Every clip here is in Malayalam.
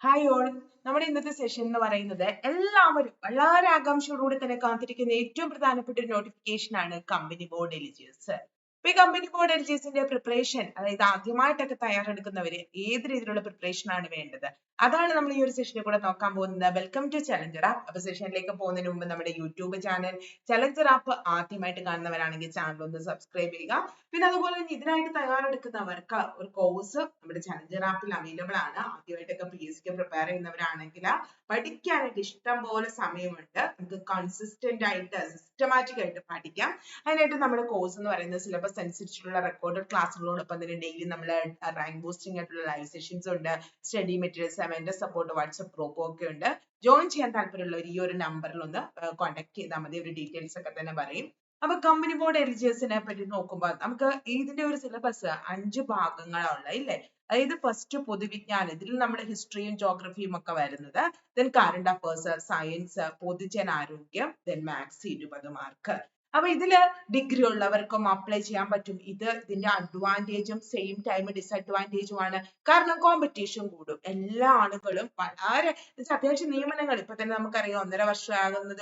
ഹായ് ഓൾ നമ്മുടെ ഇന്നത്തെ സെഷൻ എന്ന് പറയുന്നത് എല്ലാവരും വളരെ ആകാംക്ഷയോടുകൂടി തന്നെ കാത്തിരിക്കുന്ന ഏറ്റവും പ്രധാനപ്പെട്ട ഒരു നോട്ടിഫിക്കേഷൻ ആണ് കമ്പനി ബോർഡ് എലിജിയസ് അപ്പൊ ഈ കമ്പനി ബോർഡ് എലിജിയസിന്റെ പ്രിപ്പറേഷൻ അതായത് ആദ്യമായിട്ടൊക്കെ തയ്യാറെടുക്കുന്നവര് ഏത് രീതിയിലുള്ള പ്രിപ്പറേഷൻ ആണ് വേണ്ടത്? അതാണ് നമ്മൾ ഈ ഒരു സെഷനിൽ കൂടെ നോക്കാൻ പോകുന്നത്. വെൽക്കം ടു ചലഞ്ചർ ആപ്പ് അപ്പൊ സെഷനിലേക്ക് പോകുന്നതിന് മുമ്പ് നമ്മുടെ യൂട്യൂബ് ചാനൽ ചലഞ്ചർ ആപ്പ് ആദ്യമായിട്ട് കാണുന്നവരാണെങ്കിൽ ചാനൽ ഒന്ന് സബ്സ്ക്രൈബ് ചെയ്യുക. പിന്നെ അതുപോലെ തന്നെ ഇതിനായിട്ട് തയ്യാറെടുക്കുന്നവർക്ക് ഒരു കോഴ്സ് നമ്മുടെ ചലഞ്ചർ ആപ്പിൽ അവൈലബിൾ ആണ്. ആദ്യമായിട്ടൊക്കെ പി എസ് പ്രിപ്പയർ ചെയ്യുന്നവരാണെങ്കിൽ പഠിക്കാനായിട്ട് ഇഷ്ടം പോലെ സമയമുണ്ട്. നമുക്ക് കൺസിസ്റ്റന്റ് ആയിട്ട് സിസ്റ്റമാറ്റിക് ആയിട്ട് പഠിക്കാം. അതിനായിട്ട് നമ്മുടെ കോഴ്സ് എന്ന് പറയുന്നത് സിലബസ് അനുസരിച്ചിട്ടുള്ള റെക്കോർഡഡ് ക്ലാസ്സുകളോടൊപ്പം തന്നെ ഡെയിലി നമ്മൾ റാങ്ക് ബൂസ്റ്റിംഗ് ആയിട്ടുള്ള ലൈവ് സെഷൻസ് ഉണ്ട് സ്റ്റഡി മെറ്റീരിയൽസ് അവന്റെ സപ്പോർട്ട് വാട്സ്ആപ്പ് ഗ്രൂപ്പും ഒക്കെ ഉണ്ട്. ജോയിൻ ചെയ്യാൻ താല്പര്യമുള്ളവർ ഈ ഒരു നമ്പറിൽ ഒന്ന് കോൺടാക്ട് ചെയ്താൽ മതി. ഒരു ഡീറ്റെയിൽസ് ഒക്കെ തന്നെ പറയും. അപ്പൊ കമ്പനി ബോർഡ് എലിജിയസിനെ പറ്റി നോക്കുമ്പോൾ നമുക്ക് ഇതിന്റെ ഒരു സിലബസ് അഞ്ച് ഭാഗങ്ങളുള്ള ഇല്ലേ? അതായത് ഫസ്റ്റ് പൊതുവിജ്ഞാനം ഇതിൽ നമ്മുടെ ഹിസ്റ്ററിയും ജോഗ്രഫിയും ഒക്കെ വരുന്നത്. ദെൻ കറണ്ട് അഫേഴ്സ് സയൻസ് പൊതുജനാരോഗ്യം ദെൻ മാത്സ് ഇരുപത് മാർക്ക് അപ്പൊ ഇതിൽ ഡിഗ്രി ഉള്ളവർക്കും അപ്ലൈ ചെയ്യാൻ പറ്റും. ഇത് ഇതിന്റെ അഡ്വാന്റേജും സെയിം ടൈം ഡിസഡ്വാന്റേജും ആണ്. കാരണം കോമ്പറ്റീഷൻ കൂടും. എല്ലാ ആളുകളും വളരെ അത്യാവശ്യം നിയമനങ്ങൾ. ഇപ്പൊ തന്നെ നമുക്കറിയാം ഒന്നര വർഷം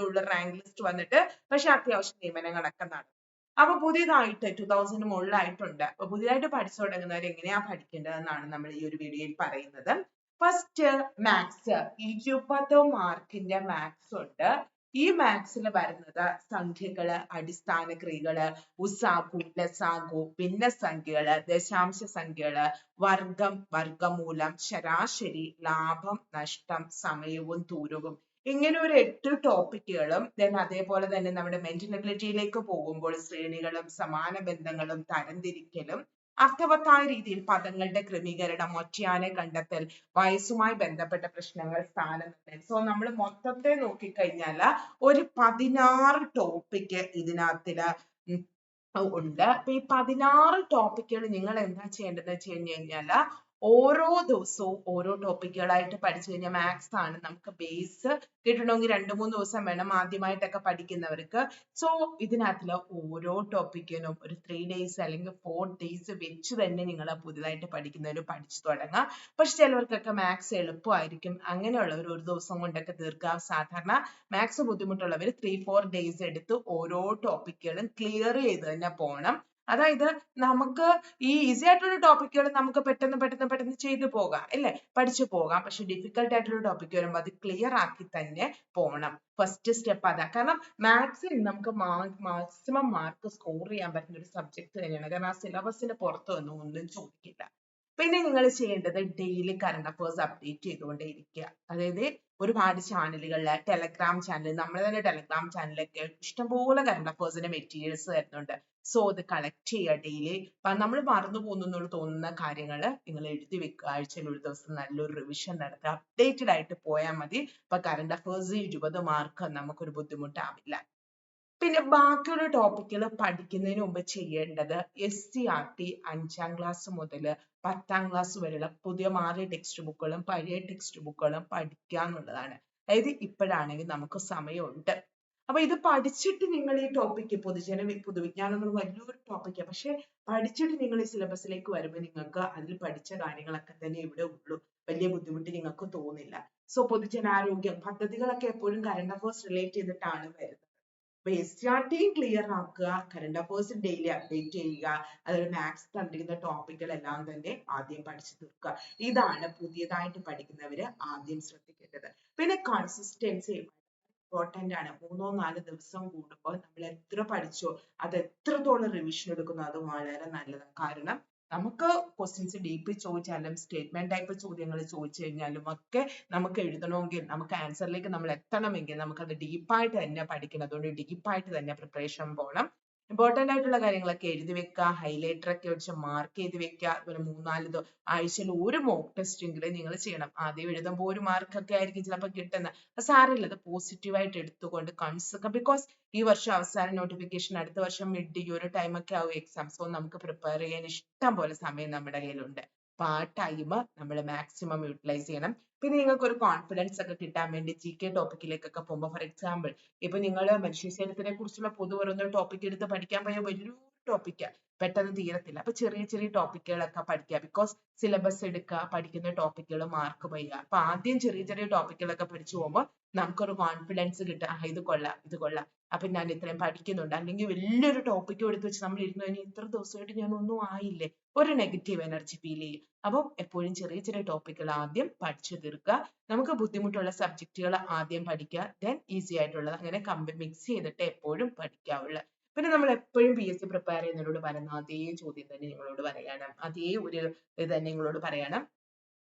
ഉള്ള റാങ്ക് ലിസ്റ്റ് വന്നിട്ട്. പക്ഷെ അത്യാവശ്യം നിയമനങ്ങളൊക്കെ നടക്കും. അപ്പൊ പുതിയതായിട്ട് ടു തൗസൻഡ് മുകളിലായിട്ടുണ്ട്. അപ്പൊ പുതിയതായിട്ട് പഠിച്ചു തുടങ്ങുന്നവർ എങ്ങനെയാ പഠിക്കേണ്ടതെന്നാണ് നമ്മൾ ഈ ഒരു വീഡിയോയിൽ പറയുന്നത്. ഫസ്റ്റ് മാത്സ് ഇരുപത് മാർക്കിന്റെ മാത്സ് ഉണ്ട്. ഈ മാത്സിൽ വരുന്നത് സംഖ്യകൾ അടിസ്ഥാന ക്രിയകൾ ഉസാഗു ലസാഗു ഭിന്നസംഖ്യകൾ ദശാംശ സംഖ്യകൾ വർഗം വർഗമൂലം ശരാശരി ലാഭം നഷ്ടം സമയവും ദൂരവും. ഇങ്ങനെ ഒരു എട്ട് ടോപ്പിക്കുകളും ദെൻ അതേപോലെ തന്നെ നമ്മുടെ മെന്റലബിലിറ്റിയിലേക്ക് പോകുമ്പോൾ ശ്രേണികളും സമാന ബന്ധങ്ങളും തരംതിരിക്കലും അർത്ഥവത്തായ രീതിയിൽ പദങ്ങളുടെ ക്രമീകരണം ഒറ്റയാനെ കണ്ടെത്തൽ വയസ്സുമായി ബന്ധപ്പെട്ട പ്രശ്നങ്ങൾ സ്ഥാനം സോ നമ്മൾ മൊത്തത്തെ നോക്കി നോക്കിക്കഴിഞ്ഞാൽ ഒരു പതിനാറ് ടോപ്പിക് ഇതിനകത്തിൽ ഉണ്ട്. അപ്പൊ ഈ പതിനാറ് ടോപ്പിക്കുകൾ നിങ്ങൾ എന്താ ചെയ്യേണ്ടത് വെച്ച് കഴിഞ്ഞു കഴിഞ്ഞാൽ ഓരോ ദിവസവും ഓരോ ടോപ്പിക്കുകളായിട്ട് പഠിച്ചു കഴിഞ്ഞാൽ മാത്സ് ആണ് നമുക്ക് ബേസ് കിട്ടണമെങ്കിൽ രണ്ട് മൂന്ന് ദിവസം വേണം ആദ്യമായിട്ടൊക്കെ പഠിക്കുന്നവർക്ക്. സോ ഇതിനകത്തിൽ ഓരോ ടോപ്പിക്കിനും ഒരു ത്രീ ഡേയ്സ് അല്ലെങ്കിൽ ഫോർ ഡേയ്സ് വെച്ച് തന്നെ നിങ്ങൾ പുതുതായിട്ട് പഠിക്കുന്നവർ പഠിച്ചു തുടങ്ങാം. പക്ഷെ ചിലവർക്കൊക്കെ മാത്സ് എളുപ്പമായിരിക്കും. അങ്ങനെയുള്ളവർ ഒരു ദിവസം കൊണ്ടൊക്കെ തീർക്കാം. സാധാരണ മാത്സ് ബുദ്ധിമുട്ടുള്ളവർ ത്രീ ഫോർ ഡേയ്സ് എടുത്ത് ഓരോ ടോപ്പിക്കുകളും ക്ലിയർ ചെയ്ത് തന്നെ പോകണം അതായത് നമുക്ക് ഈ ഈസി ആയിട്ടുള്ള ടോപ്പിക്കുകൾ നമുക്ക് പെട്ടെന്ന് പെട്ടെന്ന് പെട്ടെന്ന് ചെയ്തു പോകാം അല്ലെ? പഠിച്ചു പോകാം. പക്ഷെ ഡിഫിക്കൽട്ട് ആയിട്ടുള്ള ടോപ്പിക് വരുമ്പോൾ അത് ക്ലിയർ ആക്കി തന്നെ പോകണം ഫസ്റ്റ് സ്റ്റെപ്പ് അതാ. കാരണം മാത്സിൽ നമുക്ക് മാക്സിമം മാർക്ക് സ്കോർ ചെയ്യാൻ പറ്റുന്ന ഒരു സബ്ജക്ട് തന്നെയാണ്. കാരണം ആ സിലബസിന് പുറത്ത് ഒന്നും ഒന്നും ചോദിക്കില്ല. പിന്നെ നിങ്ങൾ ചെയ്യേണ്ടത് ഡെയിലി കറണ്ട് അഫേഴ്സ് അപ്ഡേറ്റ് ചെയ്തുകൊണ്ടേ ഇരിക്കുക അതായത് ഒരുപാട് ചാനലുകളിൽ ടെലഗ്രാം ചാനൽ നമ്മൾ തന്നെ ടെലഗ്രാം ചാനലൊക്കെ ഇഷ്ടംപോലെ കറണ്ട് അഫേഴ്സിന്റെ മെറ്റീരിയൽസ് വരുന്നുണ്ട് സോ അത് കളക്ട് ചെയ്യുക ഡെയിലി നമ്മൾ മറന്നു പോകുന്നു തോന്നുന്ന കാര്യങ്ങൾ നിങ്ങൾ എഴുതി വെക്കുക. ആഴ്ചയിൽ ഒരു ദിവസം നല്ലൊരു റിവിഷൻ നടത്തുക അപ്ഡേറ്റഡ് ആയിട്ട് പോയാൽ മതി. ഇപ്പൊ കറണ്ട് അഫേഴ്സ് ഇരുപത് മാർക്ക് നമുക്കൊരു ബുദ്ധിമുട്ടാവില്ല. പിന്നെ ബാക്കിയുള്ള ടോപ്പിക്കുകൾ പഠിക്കുന്നതിന് മുമ്പ് ചെയ്യേണ്ടത് ടി അഞ്ചാം ക്ലാസ് മുതൽ പത്താം ക്ലാസ് വരെയുള്ള പുതിയ മാറിയ ടെക്സ്റ്റ് ബുക്കുകളും പഴയ ടെക്സ്റ്റ് ബുക്കുകളും പഠിക്കുക എന്നുള്ളതാണ്. അതായത് ഇപ്പോഴാണെങ്കിൽ നമുക്ക് സമയമുണ്ട്. അപ്പൊ ഇത് പഠിച്ചിട്ട് നിങ്ങൾ ഈ ടോപ്പിക്ക് പൊതുജന പൊതുവിജ്ഞാനം എന്ന് വലിയൊരു ടോപ്പിക്കാണ് പക്ഷെ പഠിച്ചിട്ട് നിങ്ങൾ ഈ സിലബസിലേക്ക് വരുമ്പോൾ നിങ്ങൾക്ക് അതിൽ പഠിച്ച കാര്യങ്ങളൊക്കെ തന്നെ ഇവിടെ ഉള്ളൂ. വലിയ ബുദ്ധിമുട്ട് നിങ്ങൾക്ക് തോന്നില്ല. സോ പൊതുജനാരോഗ്യം പദ്ധതികളൊക്കെ എപ്പോഴും കറണ്ട് അഫേഴ്സ് റിലേറ്റ് ചെയ്തിട്ടാണ് വരുന്നത്. അപ്പൊ എസ് ക്ലിയർ ആക്കുക കറണ്ട് അഫേഴ്സ് ഡെയിലി അപ്ഡേറ്റ് ചെയ്യുക അതായത് മാത്സ് തന്നിരിക്കുന്ന ടോപ്പിക്കുകളെല്ലാം തന്നെ ആദ്യം പഠിച്ചു തീർക്കുക. ഇതാണ് പുതിയതായിട്ട് പഠിക്കുന്നവര് ആദ്യം ശ്രദ്ധിക്കേണ്ടത്. പിന്നെ കൺസിസ്റ്റൻസി ഇമ്പോർട്ടന്റ് ആണ്. മൂന്നോ നാലോ ദിവസം കൂടുമ്പോൾ നമ്മൾ എത്ര പഠിച്ചോ അത് എത്രത്തോളം റിവിഷൻ എടുക്കുന്നു അത് വളരെ നല്ലതാണ്. കാരണം നമുക്ക് ക്വസ്റ്റ്യൻസ് ഡീപ്പ് ചോദിച്ചാലും സ്റ്റേറ്റ്മെന്റ് ടൈപ്പ് ചോദ്യങ്ങൾ ചോദിച്ചു കഴിഞ്ഞാലും ഒക്കെ നമുക്ക് എഴുതണമെങ്കിൽ നമുക്ക് ആൻസറിലേക്ക് നമ്മൾ എത്തണമെങ്കിൽ നമുക്കത് ഡീപ്പായിട്ട് തന്നെ പഠിക്കണം. അതുകൊണ്ട് ഡീപ്പായിട്ട് തന്നെ പ്രിപ്പറേഷൻ പോകണം ഇമ്പോർട്ടന്റ് ആയിട്ടുള്ള കാര്യങ്ങളൊക്കെ എഴുതി വെക്കുക ഹൈലൈറ്റർ ഒക്കെ വെച്ച് മാർക്ക് ചെയ്ത് വെക്കുക അതുപോലെ മൂന്നാൽ ആഴ്ചയിൽ ഒരു മോക്ക് ടെസ്റ്റ് എങ്കിലും നിങ്ങൾ ചെയ്യണം. ആദ്യം എഴുതുമ്പോൾ ഒരു മാർക്ക് ഒക്കെ ആയിരിക്കും ചിലപ്പോൾ കിട്ടുന്നത് സാരമില്ല അത് പോസിറ്റീവായിട്ട് എടുത്തുകൊണ്ട് കൺസൊക്കെ ബിക്കോസ് ഈ വർഷം അവസാന നോട്ടിഫിക്കേഷൻ അടുത്ത വർഷം മിഡ് ഈ ഒരു ടൈമൊക്കെ ആവും എക്സാം സോ നമുക്ക് പ്രിപ്പയർ ചെയ്യാൻ ഇഷ്ടം പോലെ സമയം നമ്മുടെ കയ്യിലുണ്ട്. അപ്പൊ ആ നമ്മൾ മാക്സിമം യൂട്ടിലൈസ് ചെയ്യണം. പിന്നെ നിങ്ങൾക്ക് ഒരു കോൺഫിഡൻസ് ഒക്കെ കിട്ടാൻ വേണ്ടി ജി കെ ടോപ്പിക്കിലേക്കൊക്കെ പോകുമ്പോൾ ഫോർ എക്സാമ്പിൾ ഇപ്പൊ നിങ്ങൾ മനുഷ്യശരീരത്തിനെ കുറിച്ചുള്ള പൊതുവരുന്ന പറയുന്ന ടോപ്പിക് എടുത്ത് പഠിക്കാൻ പോയ വലിയൊരു ടോപ്പിക്കാണ് പെട്ടെന്ന് തീരത്തില്ല. അപ്പൊ ചെറിയ ചെറിയ ടോപ്പിക്കുകളൊക്കെ പഠിക്കുക. ബിക്കോസ് സിലബസ് എടുക്കുക പഠിക്കുന്ന ടോപ്പിക്കുകൾ മാർക്ക് ചെയ്യുക അപ്പൊ ആദ്യം ചെറിയ ചെറിയ ടോപ്പിക്കുകളൊക്കെ പഠിച്ചു പോകുമ്പോൾ നമുക്കൊരു കോൺഫിഡൻസ് കിട്ടുക ആ ഇത് കൊള്ളാം ഇത് കൊള്ളാം. അപ്പൊ ഞാൻ ഇത്രയും പഠിക്കുന്നുണ്ട്. അല്ലെങ്കിൽ വലിയൊരു ടോപ്പിക്ക് എടുത്ത് വെച്ച് നമ്മൾ ഇരുന്ന് കഴിഞ്ഞാൽ ഇത്ര ദിവസമായിട്ട് ഞാൻ ഒന്നും ആയില്ലേ? ഒരു നെഗറ്റീവ് എനർജി ഫീൽ ചെയ്യും. അപ്പം എപ്പോഴും ചെറിയ ചെറിയ ടോപ്പിക്കുകൾ ആദ്യം പഠിച്ചു തീർക്കുക. നമുക്ക് ബുദ്ധിമുട്ടുള്ള സബ്ജക്റ്റുകൾ ആദ്യം പഠിക്കുക. ദെൻ ഈസി ആയിട്ടുള്ളത്. അങ്ങനെ കമ്പി മിക്സ് ചെയ്തിട്ട് എപ്പോഴും പഠിക്കാവുള്ള. പിന്നെ നമ്മൾ എപ്പോഴും പി എസ് സി പ്രിപ്പയർ ചെയ്യുന്നവരോട് പറയുന്ന അതേ ചോദ്യം തന്നെ നിങ്ങളോട് പറയണം. അതേ ഒരു ഇത് തന്നെ നിങ്ങളോട് പറയണം.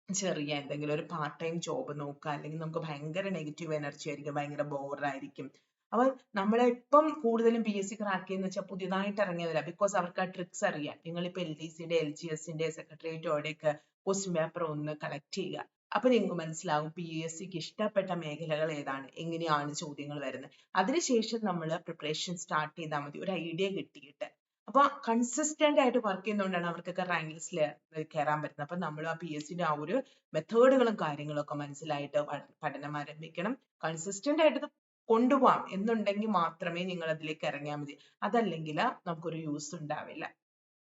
ചെറിയ എന്തെങ്കിലും ഒരു പാർട്ട് ടൈം ജോബ് നോക്കുക. അല്ലെങ്കിൽ നമുക്ക് ഭയങ്കര നെഗറ്റീവ് എനർജി ആയിരിക്കും. ഭയങ്കര ബോറായിരിക്കും അപ്പൊ നമ്മളെ ഇപ്പം കൂടുതലും പി എസ് സി ക്രാക്ക് ചെയ്യുന്ന വെച്ചാൽ പുതിയതായിട്ട് ഇറങ്ങിയവരാ. ബിക്കോസ് അവർക്ക് ആ ട്രിക്സ് അറിയാം. നിങ്ങളിപ്പോ എൽ ഡി സിന്റെ എൽ ജി എസിന്റെ സെക്രട്ടേറിയറ്റോടെയൊക്കെ ക്വസ്റ്റ്യൻ പേപ്പർ ഒന്ന് കളക്ട് ചെയ്യുക. അപ്പൊ നിങ്ങൾക്ക് മനസ്സിലാകും പി എസ് സിക്ക് ഇഷ്ടപ്പെട്ട മേഖലകൾ ഏതാണ്? എങ്ങനെയാണ് ചോദ്യങ്ങൾ വരുന്നത്? അതിനുശേഷം നമ്മൾ പ്രിപ്പറേഷൻ സ്റ്റാർട്ട് ചെയ്താൽ മതി. ഒരു ഐഡിയ കിട്ടിയിട്ട്. അപ്പൊ കൺസിസ്റ്റന്റ് ആയിട്ട് വർക്ക് ചെയ്യുന്നതുകൊണ്ടാണ് അവർക്കൊക്കെ റാങ്ക് ലിസ്റ്റിൽ കയറാൻ പറ്റുന്നത്. അപ്പൊ നമ്മൾ ആ പി എസ് സിന്റെ ആ ഒരു മെത്തേഡുകളും കാര്യങ്ങളും ഒക്കെ മനസ്സിലായിട്ട് പഠനം ആരംഭിക്കണം. കൺസിസ്റ്റന്റ് ആയിട്ട് കൊണ്ടുപോകാം എന്നുണ്ടെങ്കിൽ മാത്രമേ നിങ്ങൾ അതിലേക്ക് ഇറങ്ങിയാൽ മതി. അതല്ലെങ്കിൽ നമുക്കൊരു യൂസ് ഉണ്ടാവില്ല.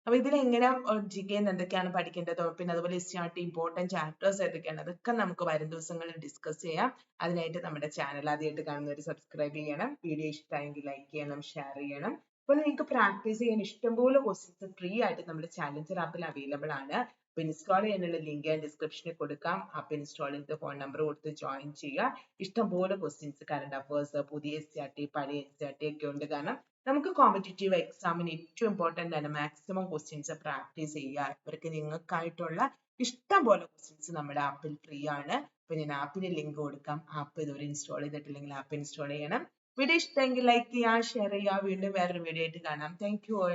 അപ്പൊ ഇതിൽ എങ്ങനെ ജി കെ എന്തൊക്കെയാണ് പഠിക്കേണ്ടത്? പിന്നെ അതുപോലെ S R T important chapters ഏതൊക്കെയാണ്? അതൊക്കെ നമുക്ക് വരും ദിവസങ്ങളിൽ ഡിസ്കസ് ചെയ്യാം. അതിനായിട്ട് നമ്മുടെ ചാനൽ ആദ്യമായിട്ട് കാണുന്നവർ സബ്സ്ക്രൈബ് ചെയ്യണം. വീഡിയോ ഇഷ്ടമായെങ്കിൽ ലൈക്ക് ചെയ്യണം ഷെയർ ചെയ്യണം. അപ്പോൾ നിങ്ങൾക്ക് പ്രാക്ടീസ് ചെയ്യാൻ ഇഷ്ടംപോലെ ക്വസ്റ്റ്യൻസ് ഫ്രീ ആയിട്ട് നമ്മുടെ ചാലഞ്ചർ ആപ്പിൽ അവൈലബിൾ ആണ്. അപ്പൊ ഇൻസ്റ്റാൾ ചെയ്യാനുള്ള ലിങ്ക് ഞാൻ ഡിസ്ക്രിപ്ഷനിൽ കൊടുക്കാം. ആപ്പ് ഇൻസ്റ്റാൾ ചെയ്ത് ഫോൺ നമ്പർ കൊടുത്ത് ജോയിൻ ചെയ്യുക. ഇഷ്ടംപോലെ ക്വസ്റ്റ്യൻസ് കറണ്ട് അഫേഴ്സ് പുതിയ എസ് ആർ ടി പഴയ എസ് ആർ ടി ഒക്കെ ഉണ്ട്. കാരണം നമുക്ക് കോമ്പറ്റേറ്റീവ് എക്സാമിന് ഏറ്റവും ഇമ്പോർട്ടന്റ് ആണ് മാക്സിമം ക്വസ്റ്റ്യൻസ് പ്രാക്ടീസ് ചെയ്യുക. ഇവർക്ക് നിങ്ങൾക്കായിട്ടുള്ള ഇഷ്ടം പോലെ ക്വസ്റ്റ്യൻസ് നമ്മുടെ ആപ്പിൽ ഫ്രീ ആണ്. അപ്പൊ ഞാൻ ആപ്പിന് ലിങ്ക് കൊടുക്കാം. ആപ്പ് ഇതുവരെ ഇൻസ്റ്റാൾ ചെയ്തിട്ടില്ലെങ്കിൽ ആപ്പ് ഇൻസ്റ്റാൾ ചെയ്യണം. വീഡിയോ ഇഷ്ടമെങ്കിൽ ലൈക്ക് ചെയ്യുക ഷെയർ ചെയ്യുക വീണ്ടും വേറൊരു വീഡിയോ ആയിട്ട് കാണാം. Thank you all